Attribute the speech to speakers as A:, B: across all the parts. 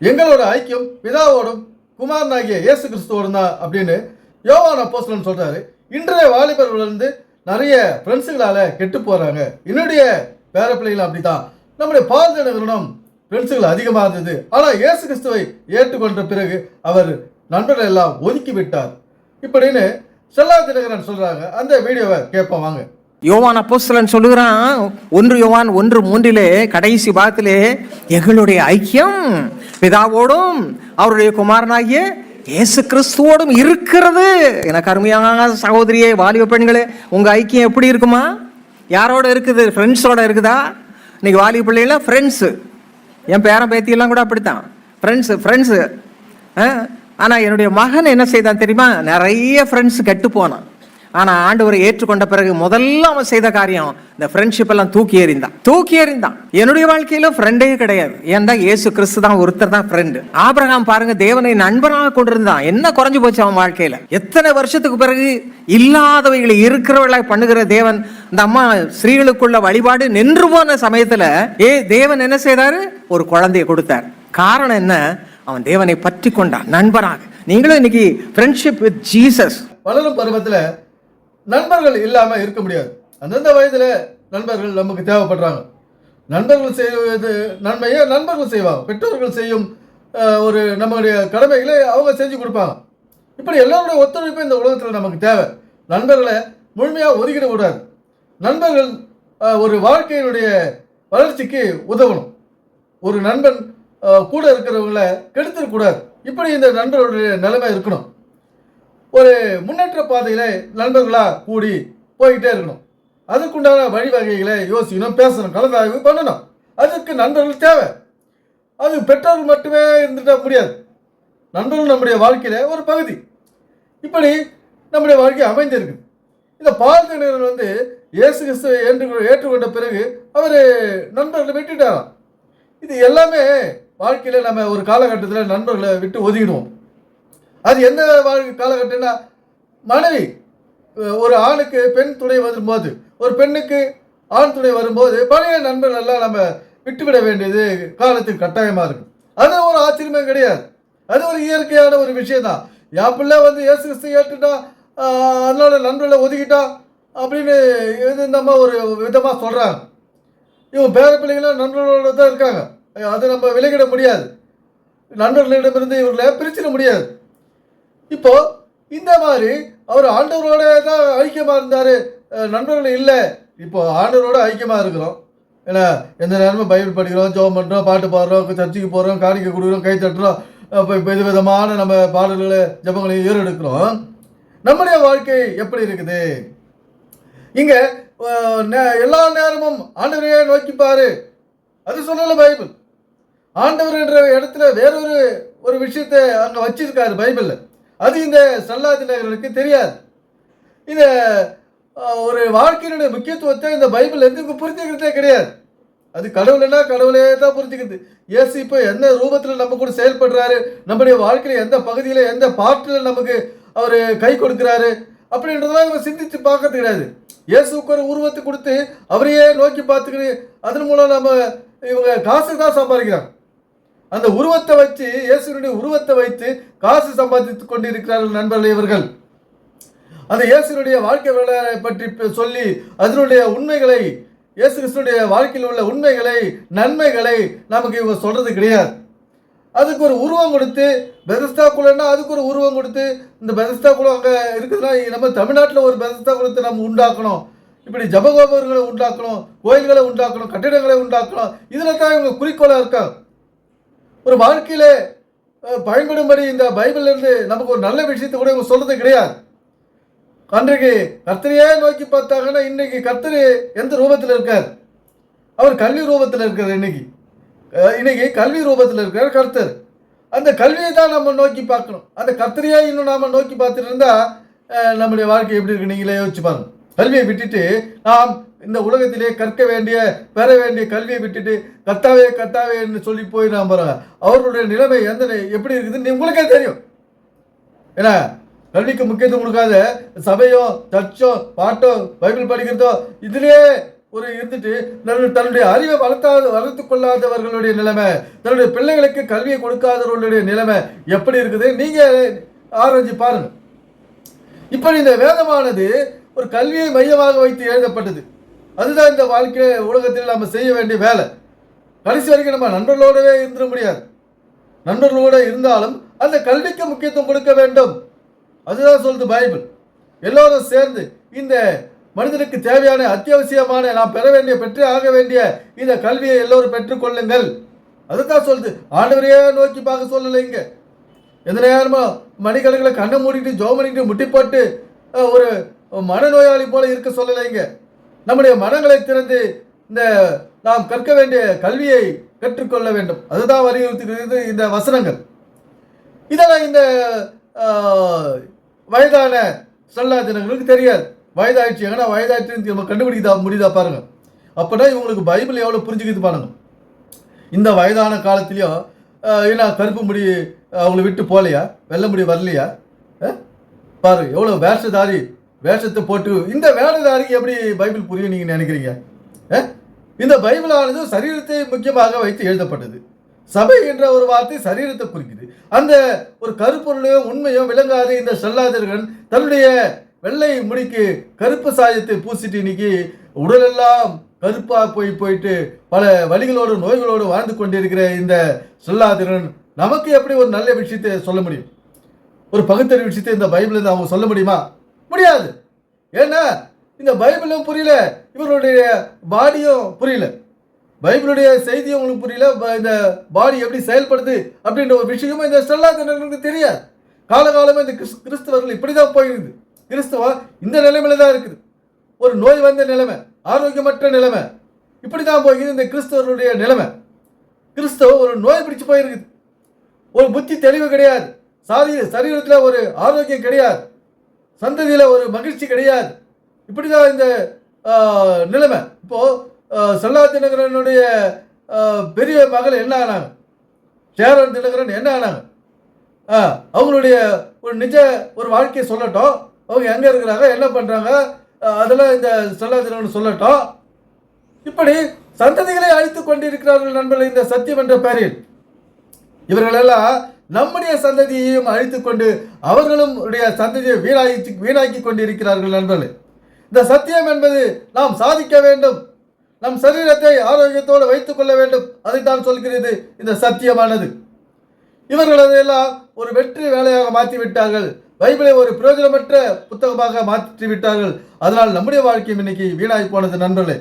A: எங்களோட ஐக்கியம் பிதாவோடும் குமாரனாகிய இயேசு கிறிஸ்துவோடும் தான் அப்படின்னு யோவான் அப்போஸ்தலன் சொல்கிறாரு இன்றைய வாலிபர்களிருந்து நிறைய ஃப்ரெண்ட்ஸுகளால் கெட்டு போகிறாங்க என்னுடைய பேர பிள்ளைகள் அப்படித்தான். நம்முடைய பால் நிறுவனம் ஃப்ரெண்ட்ஸுகள் அதிகமாக இருந்தது. ஆனால் இயேசு கிறிஸ்துவை ஏற்றுக்கொண்ட பிறகு அவர் நண்பர்கள் எல்லாம் ஒதுக்கி விட்டார். இப்படின்னு செல்லா தினகரன் சொல்கிறாங்க அந்த வீடியோவை கேட்போம் வாங்க.
B: யோவான் அப்போஸ்தலன் சொல்லுகிறான் ஒன்று யோவான் ஒன்று மூன்றிலே கடைசி பாகத்திலே எங்களுடைய ஐக்கியம். பிதாவோடும் அவருடைய குமாரனாகிய இயேசு கிறிஸ்துவோடும் இருக்கிறது. எனக்கு அருமையான சகோதரியே வாலிப பெண்களே உங்கள் ஐக்கியம் எப்படி இருக்குமா? யாரோட இருக்குது? ஃப்ரெண்ட்ஸோட இருக்குதா? இன்னைக்கு வாலிப பிள்ளைகள ஃப்ரெண்ட்ஸு என் பேரன் பேத்தியெல்லாம் கூட அப்படித்தான். ஃப்ரெண்ட்ஸு ஃப்ரெண்ட்ஸு ஆனால் என்னுடைய மகன் என்ன செய்தான் தெரியுமா? நிறைய ஃப்ரெண்ட்ஸ் கெட்டு போனான். ஆனால் ஆண்டவரை ஏற்றுக்கொண்ட பிறகு முதல்ல அவன் செய்த காரியம் இந்த ஃப்ரெண்ட்ஷிப் எல்லாம் தூக்கி எறிந்தான். தூக்கி எறிந்தான். என்னுடைய வாழ்க்கையில ஃப்ரெண்டே கிடையாது. ஏன்டா ஏசு கிறிஸ்து தான் ஒருத்தர் தான் ஃப்ரெண்டு ஆபிரகாம் பாருங்க தேவனை நண்பனாக கொண்டிருந்தான். என்ன குறைஞ்சு போச்சு அவன் வாழ்க்கையில? எத்தனை வருஷத்துக்கு பிறகு இல்லாதவைகளை இருக்கிறவர்களாய் பண்ணுகிற தேவன் இந்த அம்மா ஸ்ரீகளுக்குள்ள வழிபாடு நின்று போன சமயத்துல ஏ தேவன் என்ன செய்தாரு? ஒரு குழந்தைய கொடுத்தார். காரணம் என்ன? அவன் தேவனை பற்றி கொண்டான் நண்பனாக. நீங்களும் இன்னைக்கு ஃப்ரெண்ட்ஷிப் வித் ஜீசஸ்
A: வளரும் பருவத்தில் நண்பர்கள் இல்லாமல் இருக்க முடியாது. அந்தந்த வயதில் நண்பர்கள் நமக்கு தேவைப்படுறாங்க. நண்பர்கள் செய்வது நன்மையை நண்பர்கள் செய்வாங்க. பெற்றோர்கள் செய்யும் ஒரு நம்மளுடைய கடமைகளை அவங்க செஞ்சு கொடுப்பாங்க. இப்படி எல்லோருடைய ஒத்துழைப்பு இந்த உலகத்தில் நமக்கு தேவை. நண்பர்களை முழுமையாக ஒதுக்கிடக்கூடாது நண்பர்கள் ஒரு வாழ்க்கையினுடைய வளர்ச்சிக்கு உதவணும். ஒரு நண்பன் கூட இருக்கிறவங்கள கெடுத்துடக்கூடாது இப்படி இந்த நண்பர்களுடைய நிலைமை இருக்கணும். ஒரு முன்னேற்ற பாதையில் நண்பர்களாக கூடி போய்கிட்டே இருக்கணும். அதுக்குண்டான வழிவகைகளை யோசிக்கணும் பேசணும் கலந்தாய்வு பண்ணணும். அதுக்கு நண்பர்கள் தேவை. அது பெற்றோர்கள் மட்டுமே இருந்துட்டா முடியாது. நண்பர்கள் நம்முடைய வாழ்க்கையில் ஒரு பகுதி. இப்படி நம்முடைய வாழ்க்கை அமைந்திருக்கு. இந்த பால் வந்து இயேசு கிறிஸ்துவை ஏற்று ஏற்றுக்கொண்ட பிறகு அவர் நண்பர்களை விட்டுட்டாராம். இது எல்லாமே வாழ்க்கையில் நம்ம ஒரு காலகட்டத்தில் நண்பர்களை விட்டு ஒதுங்கிடுவோம் அது எந்த வாழ்க்கை காலகட்டம்னா மனைவி ஒரு ஆணுக்கு பெண் துணை வரும்போது ஒரு பெண்ணுக்கு ஆண் துணை வரும்போது பழைய நண்பர்கள் எல்லாம் நம்ம விட்டுவிட வேண்டியது காலத்துக்கு கட்டாயமாக இருக்கும். அது ஒரு ஆச்சரியமே கிடையாது. அது ஒரு இயற்கையான ஒரு விஷயம் தான் என் பிள்ளை வந்து இயேசு கிறிஸ்து ஏற்றுட்டா ஆஹ் அதனால நண்பர்களை ஒதுக்கிட்டா அப்படின்னு இது நம்ம ஒரு விதமாக சொல்கிறாங்க இவங்க பேர பிள்ளைங்களும் நண்பர்களோட தான் இருக்காங்க. அதை நம்ம விலகிட முடியாது. நண்பர்களிடமிருந்து இவர்களை பிரிச்சிட முடியாது. இப்போ இந்த மாதிரி அவர் ஆண்டவரோட தான் ஐக்கியமாக இருந்தார். நண்பர்கள் இல்லை. இப்போ ஆண்டவரோட ஐக்கியமாக இருக்கிறோம். ஏன்னா எந்த நேரமும் பைபிள் படிக்கிறோம் ஜோம் பண்ணுறோம் பாட்டு பாடுறோம் சர்ச்சுக்கு போகிறோம் காணிக்கை கொடுக்குறோம் கை தட்டுறோம் இப்போ வித விதமான நம்ம பாடல்களை ஜபங்களையும் ஏறெடுக்கிறோம். நம்முடைய வாழ்க்கை எப்படி இருக்குது? இங்கே நே- எல்லா நேரமும் ஆண்டவரையே நோக்கிப்பாரு. அது சொல்லலை பைபிள். ஆண்டவர் என்ற இடத்துல வேறொரு ஒரு விஷயத்தை அங்கே வச்சிருக்காரு பைபிளில். அது இந்த சல்லாதினர்களுக்கு தெரியாது. இந்த ஒரு வாழ்க்கையினுடைய முக்கியத்துவத்தை இந்த பைபிள் எதுக்கு புரிஞ்சுக்கிறதே கிடையாது. அது கடவுள்னா கடவுளே தான் புரிஞ்சுக்குது. இயேசு இப்போ எந்த ரூபத்தில் நம்ம கூட செயல்படுறாரு நம்முடைய வாழ்க்கையில எந்த பகுதியில் எந்த பாட்டில் நமக்கு அவர் கை கொடுக்குறாரு அப்படின்றதெல்லாம் இவங்க சிந்தித்து பார்க்கறது கிடையாது. இயேசுக்கு ஒரு உருவத்தை கொடுத்து அவரையே நோக்கி பார்த்துக்கிட்டு அதன் மூலம் நம்ம இவங்க காசு தான் சம்பாதிக்கிறாங்க. அந்த உருவத்தை வச்சு இயேசுனுடைய உருவத்தை வைத்து காசு சம்பாதித்துக் கொண்டிருக்கிறார்கள் நண்பர்கள் இவர்கள். அந்த இயேசுனுடைய வாழ்க்கை வரலாறை பற்றி சொல்லி அதனுடைய உண்மைகளை இயேசு கிறிஸ்துடைய வாழ்க்கையில் உள்ள உண்மைகளை நன்மைகளை நமக்கு இவங்க சொல்றது கிடையாது. அதுக்கு ஒரு உருவம் கொடுத்து பெதஸ்தா குலன்னா அதுக்கு ஒரு உருவம் கொடுத்து இந்த பெதஸ்தா குலம் அங்கே இருக்குதுன்னா நம்ம தமிழ்நாட்டில் ஒரு பெதஸ்தா குலத்தை நம்ம உண்டாக்கணும். இப்படி ஜபகோபுரங்களை உண்டாக்கணும் கோயில்களை உண்டாக்கணும் கட்டிடங்களை உண்டாக்கணும். இதில் தான் இவங்க குறிக்கோளாக இருக்காங்க. ஒரு வாழ்க்கையில பயன்படும்படி இந்த பைபிள்ல இருந்து நமக்கு ஒரு நல்ல விஷயத்தை கூட இவங்க சொல்றது கிடையாது. அன்றைக்கு கர்த்தரையே நோக்கி பார்த்தாங்கன்னா இன்னைக்கு கர்த்தர் எந்த ரூபத்தில் இருக்கார்? அவர் கல்வி ரூபத்தில் இருக்கார் இன்னைக்கு. இன்னைக்கு கல்வி ரூபத்தில் இருக்கார் கர்த்தர். அந்த கல்வியை தான் நம்ம நோக்கி பார்க்கணும். அந்த கர்த்தரையே இன்னும் நாம் நோக்கி பார்த்துட்டு இருந்தால் நம்முடைய வாழ்க்கை எப்படி இருக்கு? நீங்களே யோசிச்சு பாருங்கள் கல்வியை விட்டுட்டு நாம் இந்த உலகத்திலே கற்க வேண்டிய பெற வேண்டிய கல்வியை விட்டுட்டு கத்தாவே கத்தாவேன்னு சொல்லி போய் நாம் அவர்களுடைய நிலைமை எந்த எப்படி இருக்குதுன்னு உங்களுக்கே தெரியும். ஏன்னா கல்விக்கு முக்கியத்துவம் கொடுக்காத சபையோ சர்ச்சோ பாட்டோ பைபிள் படிக்கிறதோ இதிலே ஒரு இருந்துட்டு தன்னுடைய- தன்னுடைய அறிவை வளர்த்தாத வளர்த்து கொள்ளாதவர்களுடைய நிலைமை தன்னுடைய பிள்ளைகளுக்கு கல்வியை கொடுக்காதவர்களுடைய நிலைமை எப்படி இருக்குது? நீங்க ஆராய்ச்சி பாருங்க. இப்படி இந்த வேதமானது ஒரு கல்வியை மையமாக வைத்து எழுதப்பட்டது. அதுதான் இந்த வாழ்க்கை உலகத்தில் நம்ம செய்ய வேண்டிய வேலை. கடைசி வரைக்கும் நம்ம நண்பர்களோடவே இருந்துட முடியாது. நண்பர்களோட இருந்தாலும் அந்த கல்விக்கு முக்கியத்துவம் கொடுக்க வேண்டும். அதுதான் சொல்லுது பைபிள். எல்லோரும் சேர்ந்து இந்த மனிதனுக்கு தேவையான அத்தியாவசியமான நாம் பெற வேண்டிய பெற்றே ஆக வேண்டிய இந்த கல்வியை எல்லோரும் பெற்றுக்கொள்ளுங்கள் அதுதான் சொல்லுது ஆண்டவரையே நோக்கி பார்க்க சொல்லலை இங்கே. எந்த நேரமும் மணிக்கணக்கில் கண்ணை மூடிட்டு ஜோ பண்ணிட்டு முட்டி போட்டு ஒரு மனநோயாளி போல இருக்க சொல்லலைங்க நம்முடைய மனங்களை திறந்து இந்த நாம் கற்க வேண்டிய கல்வியை கற்றுக்கொள்ள வேண்டும். அதுதான் வலியுறுத்துகிறது இந்த வசனங்கள். இதெல்லாம் இந்த வயதான சொல்லாதினங்களுக்கு தெரியாது. வயதாயிடுச்சு. ஏன்னா வயதாயிடுச்சு நம்ம கண்டுபிடிக்கதா முடியுதா பாருங்கள் அப்போனா இவங்களுக்கு பைபிள் எவ்வளோ புரிஞ்சுக்கிது பாருங்க. இந்த வயதான காலத்துலேயும் ஏன்னா கருப்பு முடி அவங்கள விட்டு போகலையா? வெள்ளை முடி வரலையா? அஹ்? பாரு எவ்வளோ வேஷதாரி வேஷத்தை போட்டு இந்த வேலைதாரிக்கு எப்படி பைபிள் புரியும் நீங்கள் நினைக்கிறீங்க? இந்த பைபிளானது சரீரத்தை முக்கியமாக வைத்து எழுதப்பட்டது. சபை என்ற ஒரு வார்த்தை சரீரத்தை குறிக்குது. அந்த ஒரு கருப்பொருளையும் உண்மையும் விளங்காத இந்த செல்லாதர்கள். தன்னுடைய வெள்ளை முடிக்கு கருப்பு சாயத்தை பூசிட்டு இன்னைக்கு உடலெல்லாம் கருப்பாக போய் போயிட்டு பல வழிகளோடு நோய்களோடு வாழ்ந்து கொண்டிருக்கிற இந்த சொல்லாதிரன் நமக்கு எப்படி ஒரு நல்ல விஷயத்தை சொல்ல முடியும்? ஒரு பகுத்தறிவு விஷயத்தை இந்த பைபிள் அவங்க சொல்ல முடியுமா? முடியாது. ஏன்னா இந்த பைபிளும் புரியல. இவருடைய பாடியும் புரியல. பைபிளுடைய செய்தியும் உங்களுக்கு புரியல. இந்த பாடி எப்படி செயல்படுது அப்படின்ற ஒரு விஷயமும் இந்த செல்லாதனர்களுக்கு தெரியாது. காலகாலமாக இந்த கிறிஸ் கிறிஸ்தவர்கள் இப்படி தான் போயிடுது கிறிஸ்தவம் இந்த நிலைமையில தான் இருக்குது. ஒரு நோய் வந்த நிலைமை ஆரோக்கியமற்ற நிலைமை இப்படி தான் போயிருக்குது இந்த கிறிஸ்தவர்களுடைய நிலைமை. கிறிஸ்தவம் ஒரு நோய் பிடிச்சு போயிருக்குது. ஒரு புத்தி தெளிவு கிடையாது. சாதி சரீரத்தில் ஒரு ஆரோக்கியம் கிடையாது. சந்ததியில் ஒரு மகிழ்ச்சி கிடையாது. இப்படி தான் இந்த நிலைமை. இப்போது செல்லாத் தினகரனுடைய பெரிய மகள் என்ன ஆனாங்க? சேரன் தினகரன் என்ன ஆனாங்க? அவங்களுடைய ஒரு நிஜ ஒரு வாழ்க்கையை சொல்லட்டும். அவங்க எங்கே இருக்கிறாங்க? என்ன பண்ணுறாங்க அதெல்லாம் இந்த செல்லா தினகரன் சொல்லட்டும். இப்படி சந்ததிகளை அழித்து கொண்டிருக்கிறார்கள் நண்பர்கள் இந்த சத்தியம் என்ற பெயரில். இவர்களெல்லாம் நம்முடைய சந்ததியையும் அழித்துக் கொண்டு அவர்களும் உடைய சந்ததியை வீணாக்கி வீணாக்கி கொண்டிருக்கிறார்கள் நண்பர்களே. இந்த சத்தியம் என்பது நாம் சாதிக்க வேண்டும். நம் சரீரத்தை ஆரோக்கியத்தோடு வைத்துக் கொள்ள வேண்டும். அதைத்தான் சொல்கிறது இந்த சத்தியமானது. இவர்கள் அதையெல்லாம் ஒரு வெற்றி வேலையாக மாற்றி விட்டார்கள் பைபிளை ஒரு பிரயோஜனமற்ற புத்தகமாக மாற்றி விட்டார்கள் அதனால் நம்முடைய வாழ்க்கையும் இன்னைக்கு வீணாகி போனது நண்பர்களே.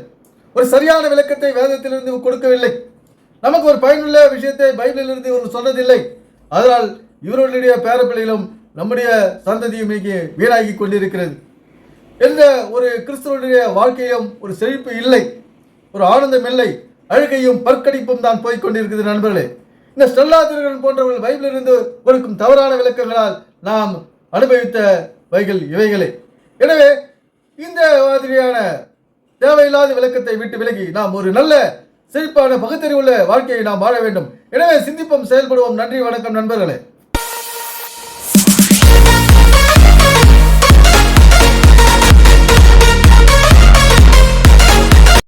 A: ஒரு சரியான விளக்கத்தை வேதத்திலிருந்து கொடுக்கவில்லை. நமக்கு ஒரு பயனுள்ள விஷயத்தை பைபிளிலிருந்து இவர் சொன்னதில்லை அதனால் இவர்களுடைய பேரப்பிள்ளைகளும் நம்முடைய சந்ததியும் இன்னைக்கு வீணாகி கொண்டிருக்கிறது. எந்த ஒரு கிறிஸ்தவனுடைய வாழ்க்கையும் ஒரு செழிப்பு இல்லை. ஒரு ஆனந்தம் இல்லை. அழுகையும் பற்கடிப்பும் தான் போய் கொண்டிருக்கிறது நண்பர்களே. இந்த ஸ்டெல்லாதிர்கள் போன்றவர்கள் பைபிளிலிருந்து கொடுக்கும் தவறான விளக்கங்களால் நாம் அனுபவித்த வைகள் இவைகளே. எனவே இந்த மாதிரியான தேவையில்லாத விளக்கத்தை விட்டு விலகி நாம் ஒரு நல்ல செழிப்பான பகுத்தறிவுள்ள வாழ்க்கையை நாம் வாழ வேண்டும். எனவே சிந்திப்போம் செயல்படுவோம். நன்றி வணக்கம் நண்பர்களே.